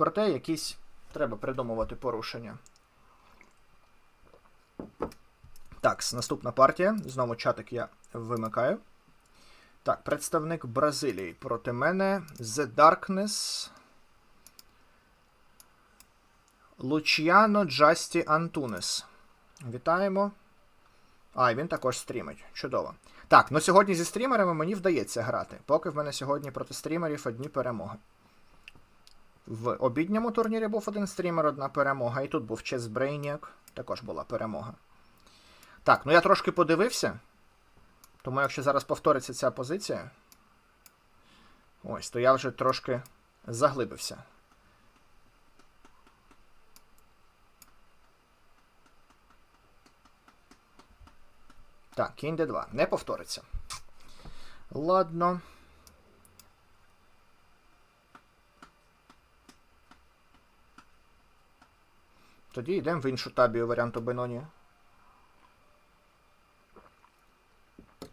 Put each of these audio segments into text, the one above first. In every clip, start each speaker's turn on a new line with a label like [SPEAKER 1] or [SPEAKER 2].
[SPEAKER 1] Проте якісь треба придумувати порушення. Так, наступна партія. Знову чатик я вимикаю. Так, представник Бразилії проти мене. The Darkness. Лучіано Джасті Антунес. Вітаємо. А, він також стрімить. Чудово. Так, ну сьогодні зі стрімерами мені вдається грати. Поки в мене сьогодні проти стрімерів одні перемоги. В обідньому турнірі був один стрімер, одна перемога. І тут був Чес Брейніак, також була перемога. Так, ну я трошки подивився. Тому якщо зараз повториться ця позиція. Ось, то я вже трошки заглибився. Так, кінь d2. Не повториться. Ладно. Тоді йдемо в іншу табію варіанту Беноні.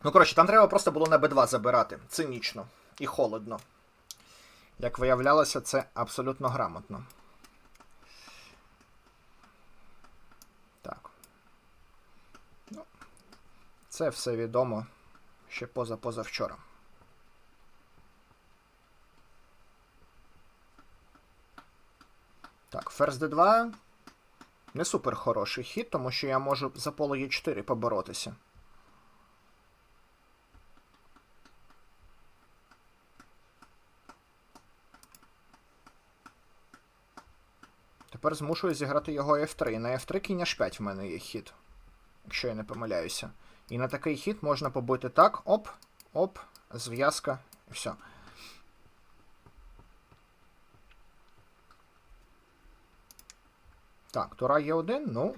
[SPEAKER 1] Ну, коротше, там треба просто було на b2 забирати. Цинічно і холодно. Як виявлялося, це абсолютно грамотно. Так. Ну, це все відомо ще поза-позавчора. Так, ферзь d2 не супер хороший хід, тому що я можу за поле Е4 поборотися. Тепер змушую зіграти його F3. На F3 кінь H5 в мене є хід, якщо я не помиляюся. І на такий хід можна побити так, оп, оп, зв'язка, і все. Так, тура є один, ну,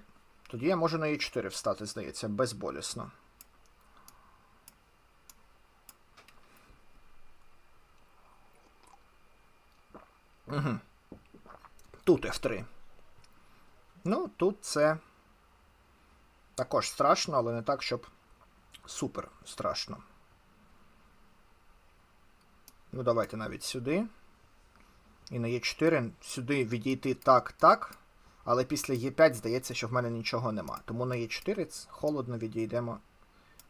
[SPEAKER 1] тоді я можу на Е4 встати, здається, безболісно. Угу. Тут F3. Ну, тут це також страшно, але не так, щоб супер страшно. Ну, давайте навіть сюди. І на Е4 сюди відійти так, так. Але після Е5 здається, що в мене нічого нема. Тому на Е4 холодно відійдемо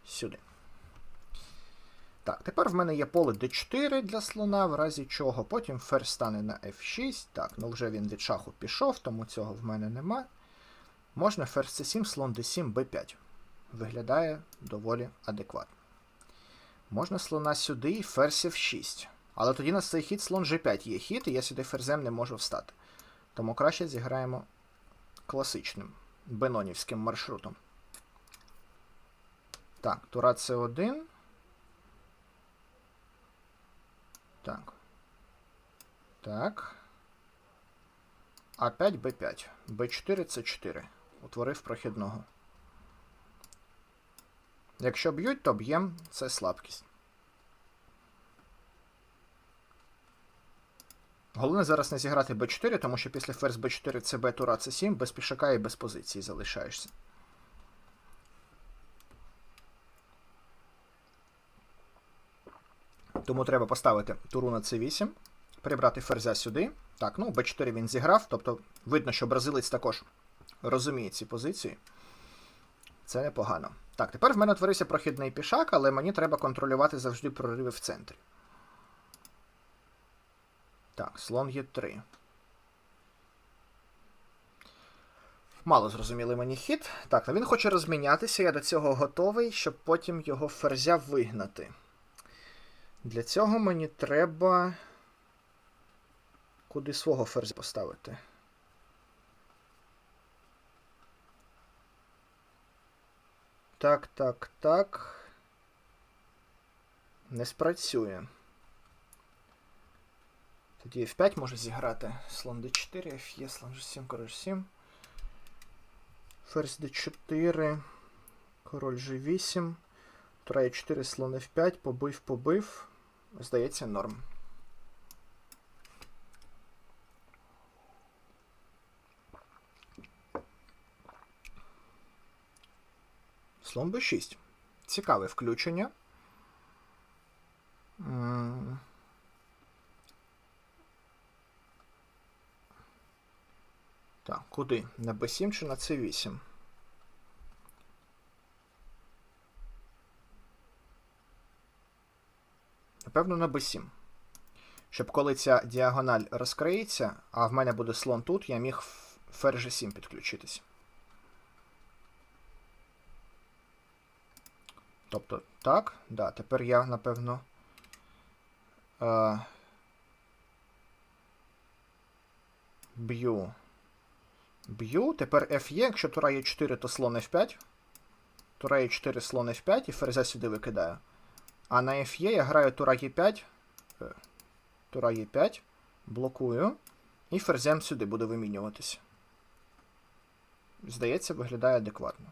[SPEAKER 1] сюди. Так, тепер в мене є поле d4 для слона, в разі чого. Потім ферзь стане на f6. Так, ну вже він від шаху пішов, тому цього в мене нема. Можна ферзь c7, слон d7, b5. Виглядає доволі адекватно. Можна слона сюди і ферзь f6. Але тоді на цей хід слон g5 є хід, і я сюди ферзем не можу встати. Тому краще зіграємо класичним бенонівським маршрутом. Так, тура c1. Так. Так. А5, Б5. Б4, С4. Утворив прохідного. Якщо б'ють, то б'єм це слабкість. Головне зараз не зіграти Б4, тому що після ферзь Б4 це Б, тура С7, без пішака і без позиції залишаєшся. Тому треба поставити туру на c8, прибрати ферзя сюди. Так, ну, b4 він зіграв, тобто видно, що бразилець також розуміє ці позиції. Це непогано. Так, тепер в мене утворився прохідний пішак, але мені треба контролювати завжди прориви в центрі. Так, слон є 3. Мало зрозумілий мені хід. Так, він хоче розмінятися, я до цього готовий, щоб потім його ферзя вигнати. Для цього мені треба куди свого ферзя поставити. Так, так, так. Не спрацює. Тоді F5 може зіграти. Слон D4, F слон G7, король 7. Ферзь D4, король G8. Тура Е4, слон F5, побив, побив. Здається, норм. Слон b6. Цікаве включення. Так, куди? На b7 чи на c8? Напевно, на b7. Щоб коли ця діагональ розкриється, а в мене буде слон тут, я міг ферзь g7 підключитись. Тобто, так, да, тепер я, напевно. Е, б'ю. Б'ю. Тепер F є. Якщо тура є 4, то слон F5. Тура є 4, слон F5 і ферзя сюди викидаю. А на F є я граю тура Е5. Тура Е5. Блокую. І ферзем сюди буде вимінюватись. Здається, виглядає адекватно.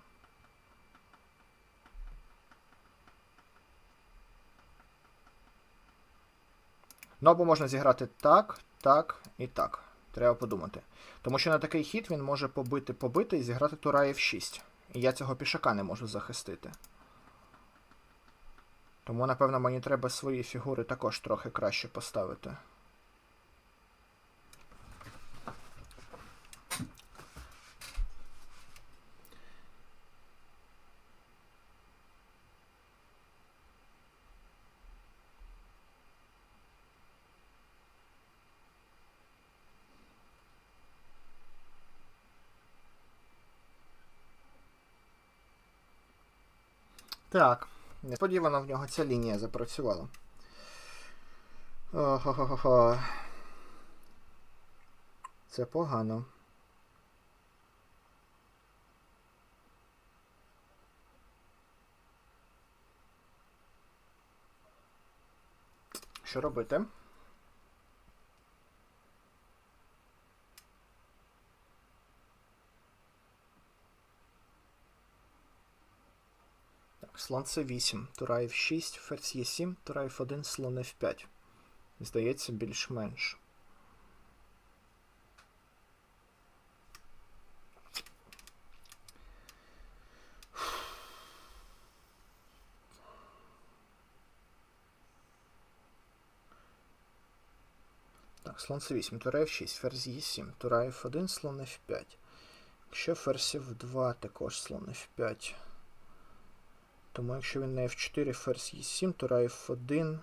[SPEAKER 1] Ну або можна зіграти так, так і так. Треба подумати. Тому що на такий хід він може побити, побити і зіграти тура F6. І я цього пішака не можу захистити. Тому, напевно, мені треба свої фігури також трохи краще поставити. Так, несподівано в нього ця лінія запрацювала. Охо-хо-хо. Це погано. Що робити? Слон С8, тура F6, ферзь Е7, тура F1, слон F5. Здається, більш-менш. Так, слон С8, тура F6, ферзь Е7, тура F1, слон F5. Якщо ферзь F2, також слон F5. Тому якщо він на F4, ферзь Е7, тура F1,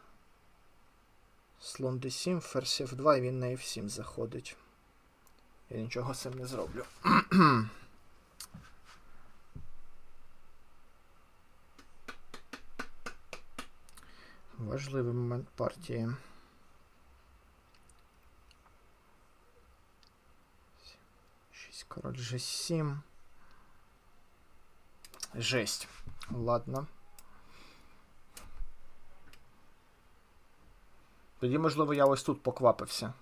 [SPEAKER 1] слон D7, ферзь F2 і він на F7 заходить. Я нічого з цим не зроблю. Важливий момент партії. Король G7. Жесть. Ладно. Тоді, можливо, я ось тут поквапився.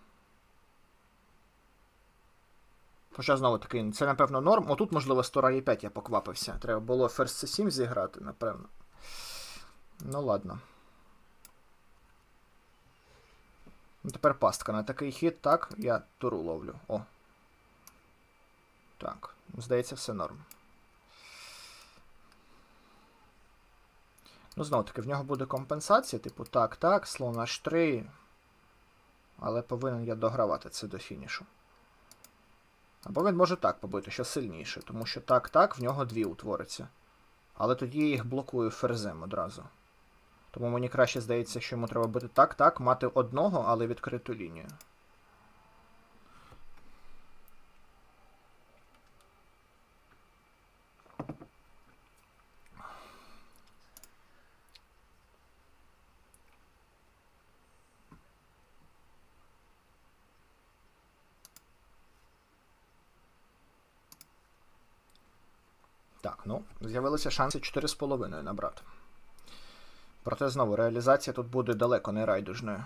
[SPEAKER 1] Хоча знову таки, це, напевно, норм. Отут, можливо, стора е 5 я поквапився. Треба було ферзь c7 зіграти, напевно. Ну, ладно. Ну, Тепер пастка. На такий хід, так, я туру ловлю. О. Так, здається, все норм. Ну, знову таки, в нього буде компенсація, типу, так, так, слон H3. Але повинен я догравати це до фінішу. Або він може так побити, що сильніше, тому що так, так, в нього дві утвориться. Але тоді я їх блокую ферзем одразу. Тому мені краще здається, що йому треба бити так, так, мати одного, але відкриту лінію. Так, ну, з'явилися шанси 4,5 набрати. Проте знову реалізація тут буде далеко не райдужною.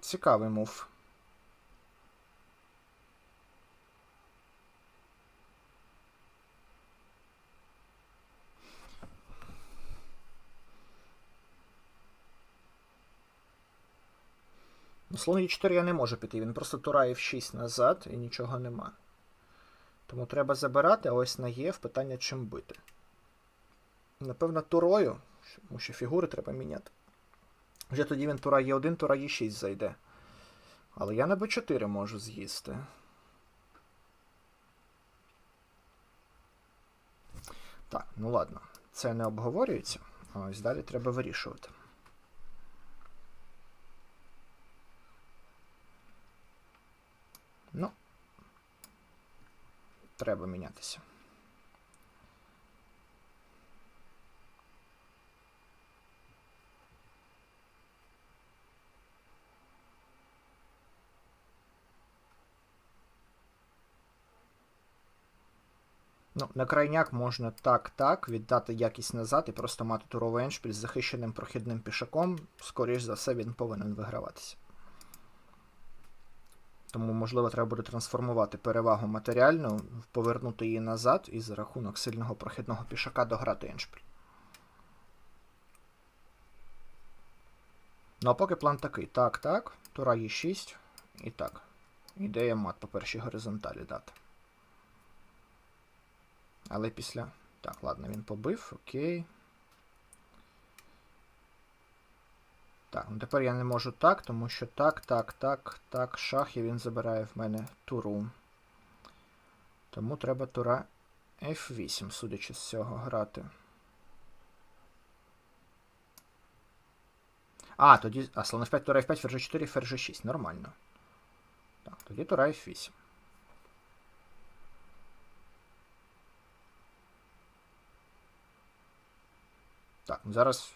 [SPEAKER 1] Цікавий мув. Слон Е4 я не можу піти, він просто тура F6 назад і нічого нема. Тому треба забирати, а ось на Є в питання чим бити. Напевно, турою, тому що фігури треба міняти. Вже тоді він тура Е1, тура Е6 зайде. Але я на Б4 можу з'їсти. Так, ну ладно. Це не обговорюється. Ось далі треба вирішувати. Ну, треба мінятися. Ну, на крайняк можна так-так віддати якість назад і просто мати туровий еншпіль з захищеним прохідним пішаком. Скоріш за все, він повинен виграватися. Тому, можливо, треба буде трансформувати перевагу матеріальну, повернути її назад і за рахунок сильного прохідного пішака дограти еншпіль. Ну а поки план такий. Так, так. Тура є 6. І так. Ідея мат по першій горизонталі дати. Але після. Так, ладно, він побив, окей. Так, ну тепер я не можу так, тому що так, так, так, так, шах і він забирає в мене туру. Тому треба тура F8, судячи з цього, грати. А, тоді. А, слон F5, тура F5, ферзь 4, ферзь 6. Нормально. Так, тоді тура F8. Так, ну зараз.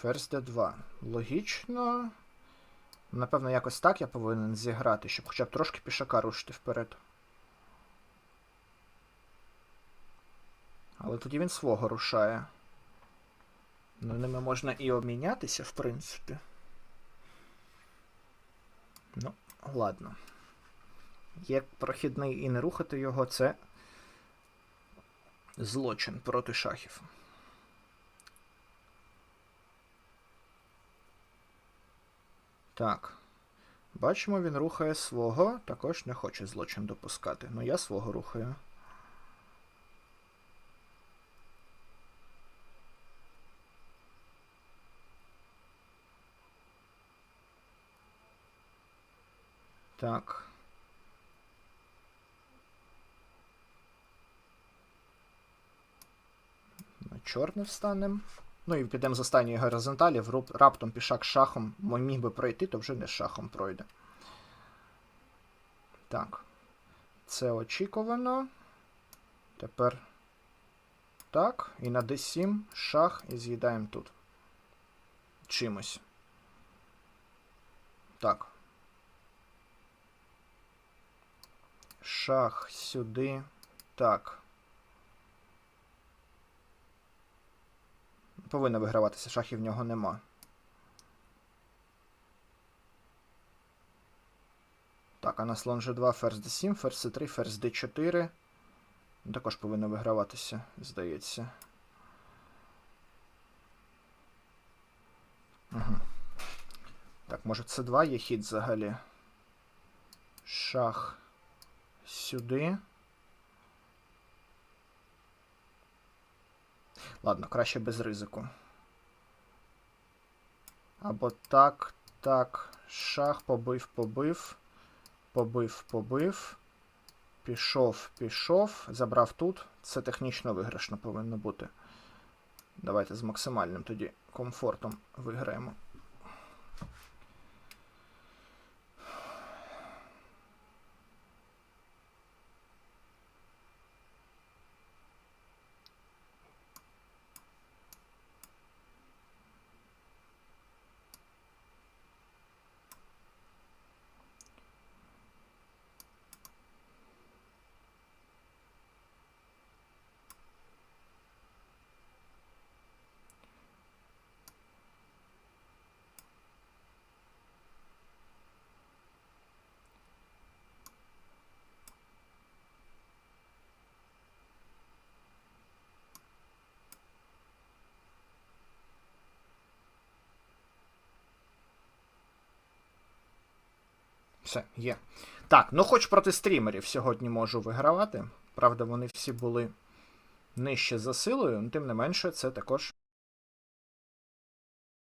[SPEAKER 1] Ферзь d2. Логічно. Напевно, якось так я повинен зіграти, щоб хоча б трошки пішака рушити вперед. Але тоді він свого рушає. Ну, ними можна і обмінятися, в принципі. Ну, ладно. Є прохідний і не рухати його, це злочин проти шахів. Так. Бачимо, він рухає свого, також не хоче злочин допускати. Ну я свого рухаю. Так. На чорне встанемо. Ну і підемо з останньої горизонталі, раптом пішак шахом міг би пройти, то вже не шахом пройде. Так. Це очікувано. Тепер так. І на d7 шах і з'їдаємо тут. Чимось. Так. Шах сюди. Так. Повинно виграватися, шахів в нього нема. Так, а на слон G2, ферзь D7, ферзь C3, ферзь D4. Також повинно виграватися, здається. Угу. Так, може С2 є хід взагалі. Шах сюди. Ладно, краще без ризику. Або так, так. Шах побив, побив. Побив, побив. Пішов, пішов. Забрав тут. Це технічно виграшно повинно бути. Давайте з максимальним тоді комфортом виграємо. Все, є. Так, ну хоч проти стрімерів сьогодні можу вигравати. Правда, вони всі були нижче за силою, але тим не менше, це також